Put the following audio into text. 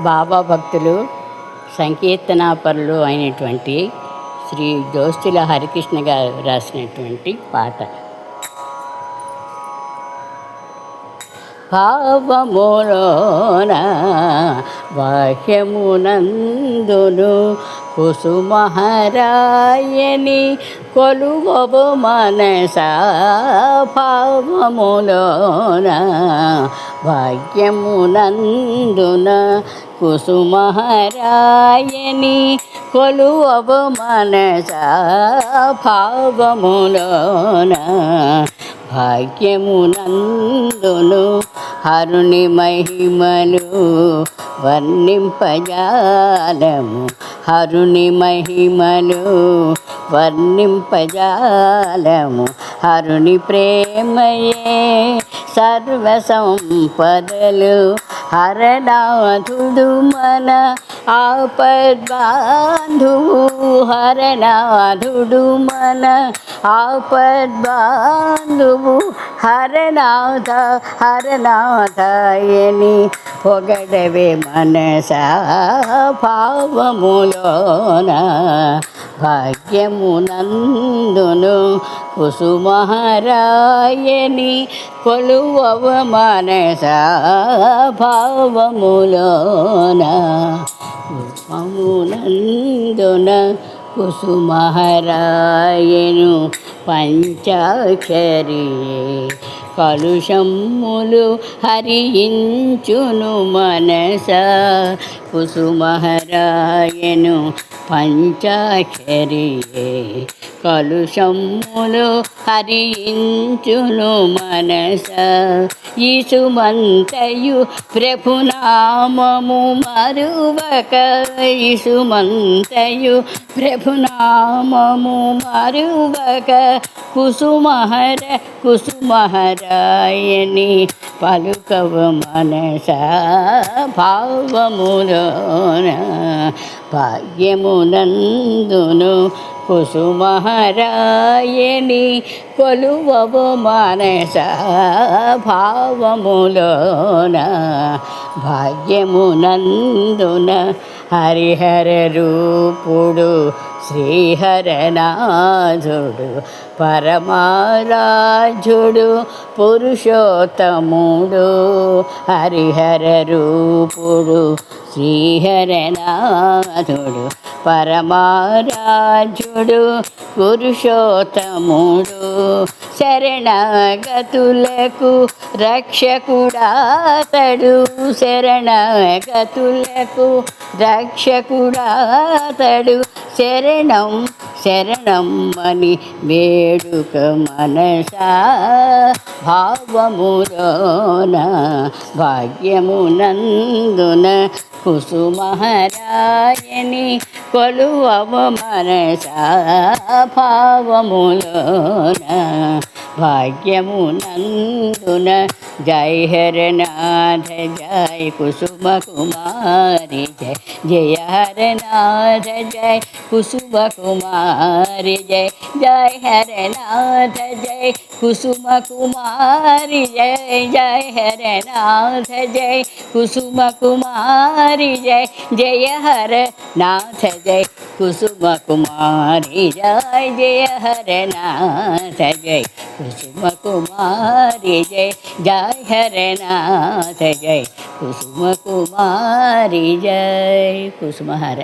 బాబా భక్తులు సంకీర్తనాపరులు అయినటువంటి శ్రీ దోస్తుల హరికృష్ణ గారు రాసినటువంటి పాట. భావములోన బాహ్యమునందును కుసుమహరాయని కొలువబు మనస. భావములోన భాగ్యమునందున కుసుమహరాయని కొలువబు మనస భావములోన భాగ్యమునందును హరుణి మహిమలు వర్ణింపజాలము హరుణి మహిమలు వర్ణింపజాలము హరుణి ప్రేమయే సర్వ సంపదలు హరనాథుడు మన ఆపద్బాంధువు హరనాథుడు మన ఆపద్బాంధువు హరనాథ హరనాథయని పొగడవే మనస భావములోన భాగ్యమునందును కుసుమహారాయని కొలువవ మనస భావములోన. కుసుమమునందున కుసుమహరాయను పంచాక్షరి కలుషమ్ములు హరించును మనస. కుసుమహరాయను పంచాక్షరి కలుషమ్ములు హరించును మనస. ఇసుమంతయు ప్రభునామము మరువక. ఇసుమంతయు ప్రభునామము మరువక. కుసుమహర కుసుమహరాయని పలుకవ మనస. భావములు భాగ్యమునందును కుసుమహరాయని కొలువవు మనస భావములోన భాగ్యమునందున హరిహర రూపుడు శ్రీహరనాథుడు పరమారాజుడు పురుషోత్తముడు హరిహర రూపుడు శ్రీహరనాథుడు పరమారాజుడు పురుషోత్తముడు శరణగతులకు రక్షకుడాతడు. శరణగతులకు రక్షకుడాతడు. శరణం శరణం అని వేడుక మనసా. భావములోన భాగ్యమునందున కుసుమహరాయని కొలువవ మనసా భావములోన భాగ్యమునందున జై హరనాథ జై కుసుమ కుమారి జై జయ హరనాథ జై కుసుమ కుమారి జై జై హరనాథ జై కుసుమ కుమారి జై జయ హరనాథ జై కుసుమ కుమారి జై జయ హర నాథ జై కుసుమ కుమారి జయ జయ హరనాథ జై కుసుమ కుమారి జై జయ హరనాథ జై కుసుమ కుమారి జై కుసుమహర